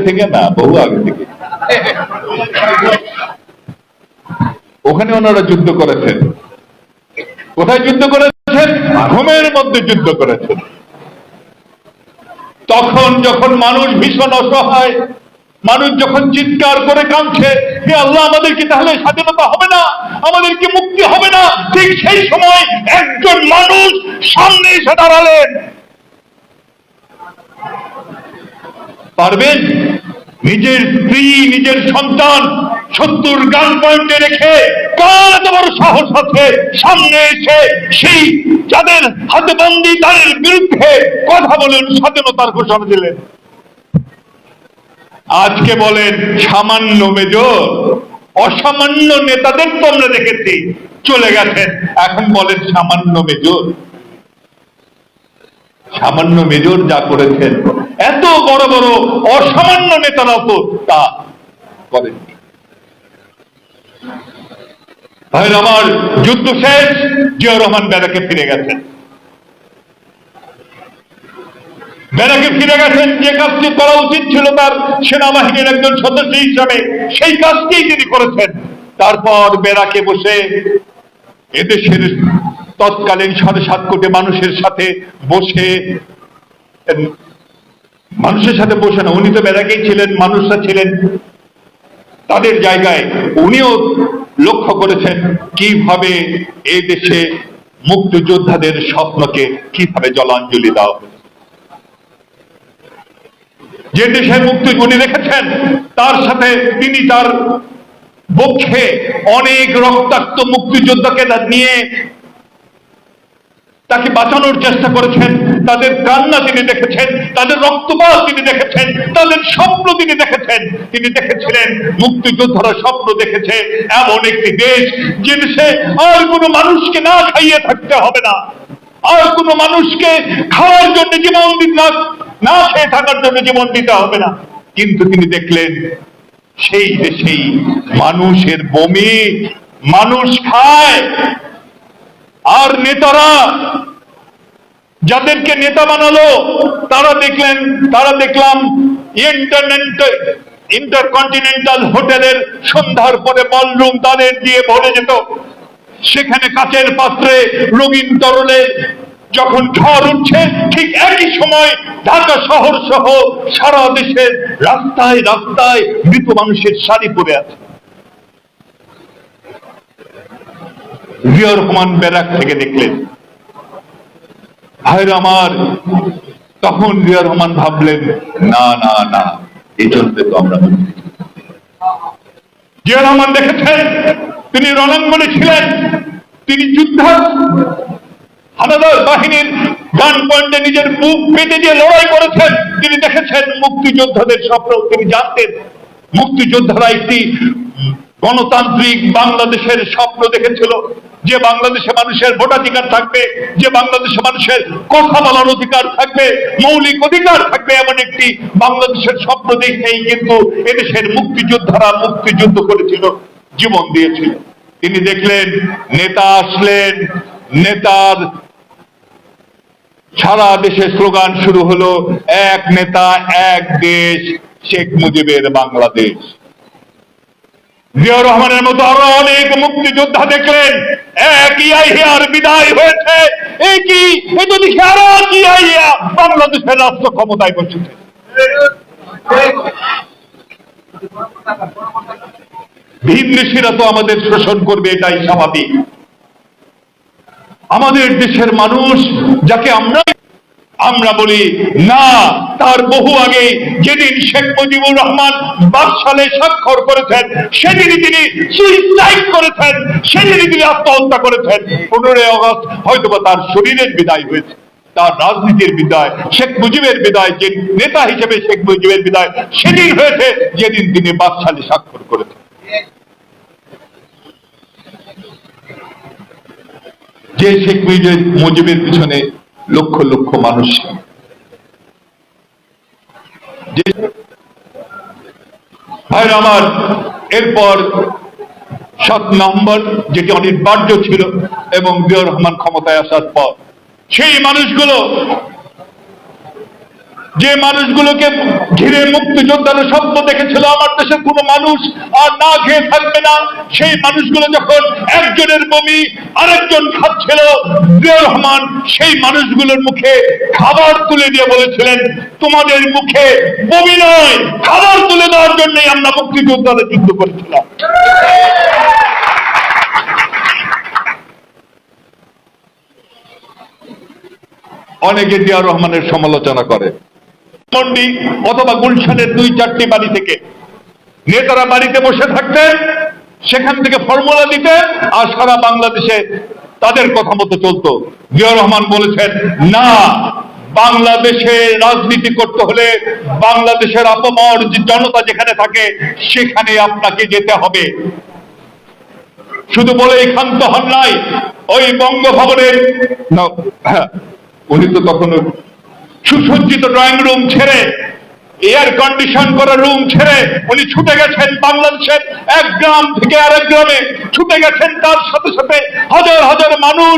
থেকে না, বহু আগে থেকে। ওখানে ওনারা যুদ্ধ করেছেন। কোথায় যুদ্ধ করেছেন? ঘুমের মধ্যে যুদ্ধ করেছেন। তখন যখন মানুষ ভীষণ অসহায়, মানুষ যখন চিৎকার করে কাঁদছে, হে আল্লাহ, আমাদের কি তাহলে স্বাধীনতা হবে না? আমাদের কি মুক্তি হবে না? ঠিক সেই সময় একজন মানুষ সামনে এসে দাঁড়ালেন। পারবেন? নিজের স্ত্রী, নিজের সন্তান শত্রুর গান পয়েন্টে রেখে কার এত বড় সাহস আছে? সামনে এসে সেই যাদের হাতে বন্দি তাদের বিরুদ্ধে কথা বলেন, স্বাধীনতার ঘোষণা দিলেন। আজকে বলেন, সামান্য মেজর অসামান্য নেতাদের তো আমরা দেখেছি, চলে গেছেন। এখন বলেন, সামান্য মেজর। সামান্য মেজর যা করেছেন, এত বড় বড় অসামান্য নেতারা তো তা করেননি। ভাইয়ের আমার যুদ্ধ শেষ, জিয়া রহমান বেড়াকে ফিরে গেছেন। বেড়াকে ফিরে গেছেন, যে কাজটি করা উচিত ছিল তার সেনাবাহিনীর একজন সদস্য হিসাবে, সেই কাজটি তিনি করেছেন। তারপর বেড়াকে বসে এদেশের তৎকালীন সাড়ে সাত কোটি মানুষের সাথে বসে মানুষের সাথে বসে না, উনি তো বেড়াকেই ছিলেন, মানুষরা ছিলেন। তাদের জায়গায় উনিও লক্ষ্য করেছেন কীভাবে এই দেশে মুক্তিযোদ্ধাদের স্বপ্নকে কীভাবে জলাঞ্জলি দেওয়া হবে যে দেশের মুক্তি উনি রেখেছেন, তার সাথে তিনি তার পক্ষে অনেক রক্তাক্ত মুক্তিযোদ্ধাকে নিয়ে তাকে বাঁচানোর চেষ্টা করেছেন। তাদের কান্না তিনি দেখেছেন, তাদের রক্তপাত তিনি দেখেছেন, তাদের স্বপ্ন তিনি দেখেছেন। তিনি দেখেছিলেন, মুক্তিযোদ্ধারা স্বপ্ন দেখেছে, এমন একটি দেশ যে দেশে আর কোনো মানুষকে না খাইয়ে থাকতে হবে না। আর কোনো মানুষকে খাওয়ার জন্য জীবন না না খেয়ে থাকার জন্য জীবন দিতে হবে না। কিন্তু তিনি দেখলেন, সেই দেশেই মানুষের বমি, মানুষ খায়। আর নেতারা যাদেরকে নেতা বানালো, তারা দেখলেন, তারা দেখলাম ইন্টারকন্টিনেন্টাল হোটেলের সন্ধ্যার পরে বলরুম তাদের দিয়ে ভরে যেত। সেখানে কাচের পাত্রে রঙিন তরলে যখন ঝড় উঠছে, ঠিক একই সময় ঢাকা শহর সহ সারা দেশের রাস্তায় রাস্তায় মৃত মানুষের শাড়ি পরে আছে। জিয়া রহমান ব্যারাক থেকে দেখলেন। ভাইর আমার, তখন জিয়া রহমান ভাবলেন, না না না, এই জন্য তো আমরা। জিয়া রহমান দেখেছেন, তিনি রণাঙ্গনে ছিলেন, তিনি যুদ্ধ হানাদার বাহিনীর গান পয়েন্টে নিজের বুক পেতে দিয়ে লড়াই করেছেন, তিনি দেখেছেন মুক্তিযোদ্ধাদের স্বপ্ন, তিনি জানতেন, মুক্তিযোদ্ধারা একটি গণতান্ত্রিক বাংলাদেশের স্বপ্ন দেখেছিল যে বাংলাদেশে মানুষের ভোটাধিকার থাকবে, যে বাংলাদেশে মানুষের কথা বলার অধিকার থাকবে, মৌলিক অধিকার থাকবে এমন একটি বাংলাদেশের স্বপ্ন দেখেই কিন্তু এদেশের মুক্তিযোদ্ধারা মুক্তিযুদ্ধ করেছিল, জীবন দিয়েছিল। তিনি দেখলেন, নেতা আসলেন, নেতার সারা দেশে স্লোগান শুরু হলো, এক নেতা, এক দেশ, শেখ মুজিবের বাংলাদেশ। জিয়া রহমানের মতো আরও অনেক মুক্তিযোদ্ধা দেখলেন। এক ইয়াহিয়ার বিদায় হয়েছে এই কি এই দেখি আরও ইয়াহিয়া বাংলাদেশের রাষ্ট্র ক্ষমতায় বসেছে। ভিনদেশিরা তো আমাদের শোষণ করবে, এটাই স্বাভাবিক। আমাদের দেশের মানুষ, যাকে আমরা আমরা বলি, না, তার বহু আগে যেদিন শেখ মুজিবুর রহমান বাকশালে স্বাক্ষর করেছেন, সেদিনই তিনি সুইসাইড করেছেন, সেদিনই তিনি আত্মহত্যা করেছেন। পনেরোই অগস্ট হয়তোবা তার শরীরের বিদায় হয়েছে। তার রাজনীতির বিদায়, শেখ মুজিবের বিদায়, যে নেতা হিসেবে শেখ মুজিবের বিদায়, সেদিন হয়েছে যেদিন তিনি বাকশালে স্বাক্ষর করেছেন। যে শেখ মুজিবের পিছনে লক্ষ লক্ষ মানুষ। আমার, এরপর সাত নম্বর যেটি অনিবার্য ছিল এবং জিয়া রহমান ক্ষমতায় আসার পর, সেই মানুষগুলো যে মানুষগুলোকে ঘিরে মুক্তিযোদ্ধার স্বপ্ন দেখেছিল আমার দেশের কোন মানুষ আর না খেয়ে থাকবে না, সেই মানুষগুলো যখন একজনের বমি আরেকজন খাচ্ছিল রহমান সেই মানুষগুলোর মুখে খাবার তুলে দিয়ে বলেছিলেন, তোমাদের মুখে বমি নয়, খাবার তুলে দেওয়ার জন্যই আমরা মুক্তিযোদ্ধারা যুদ্ধ করেছিলাম। অনেকে জিয়াউর রহমানের সমালোচনা করে। মন্ডি অথবা গুলশানের দুই চারটি বাড়ি থেকে। নেতারা বাড়িতে বসে থাকতেন, সেখান থেকে ফর্মুলা দিতেন আর সারা বাংলাদেশে তাদের কথা মতো চলতো। জিয়াউর রহমান বলেছেন, না, বাংলাদেশে রাজনীতি করতে হলে বাংলাদেশের আপমর যে জনতা যেখানে থাকে, সেখানে আপনাকে যেতে হবে। শুধু বলে ক্ষান্ত হন নাই, ওই বঙ্গভবনের উনি তো তখন সুসজ্জিত ড্রয়িং রুম ছেড়ে এয়ার কন্ডিশন করা রুম ছেড়ে উনি ছুটে গেছেন বাংলাদেশের এক গ্রাম থেকে আরেক গ্রামে। ছুটে গেছেন তার সাথে সাথে হাজার হাজার মানুষ